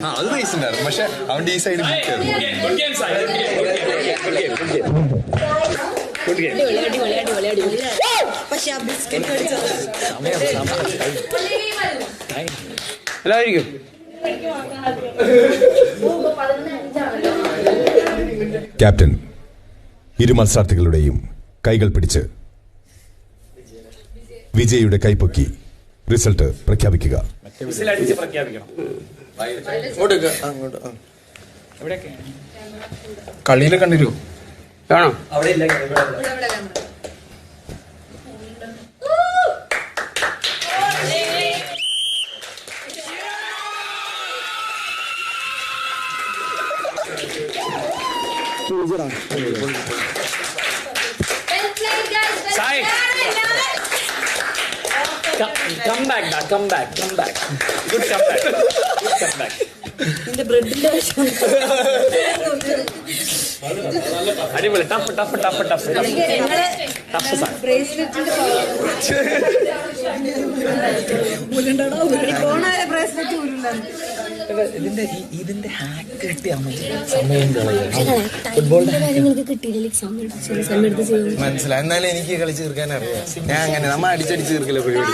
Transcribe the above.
ആ അത് നൈസ് ഉണ്ടായിരുന്നു. പക്ഷെ അവന്റെ ഈ സൈഡ് എല്ലാവരിക്കും ക്യാപ്റ്റൻ ഇരു മത്സരാർത്ഥികളുടെയും കൈകൾ പിടിച്ച് വിജയുടെ കൈപ്പൊക്കി റിസൾട്ട് പ്രഖ്യാപിക്കുക. കളിയിൽ കണ്ടിരുമോ കാണോ. Sai. കം back, ഡാ come back, come back. Good come back. Good come back. നിന്റെ ബ്രെഡിന്റെ അടിപൊളി. Tough tough tough tough tough ഇതിന്റെ ഇതിന്റെ ഹാക്ക് കിട്ടിയാൽ മതി. സമയം മനസ്സിലായി. എന്നാലും എനിക്ക് കളിച്ച് തീർക്കാൻ അറിയാം ഞാൻ അങ്ങനെ നമ്മ അടിച്ചടിച്ച് തീർക്കില്ല പരിപാടി?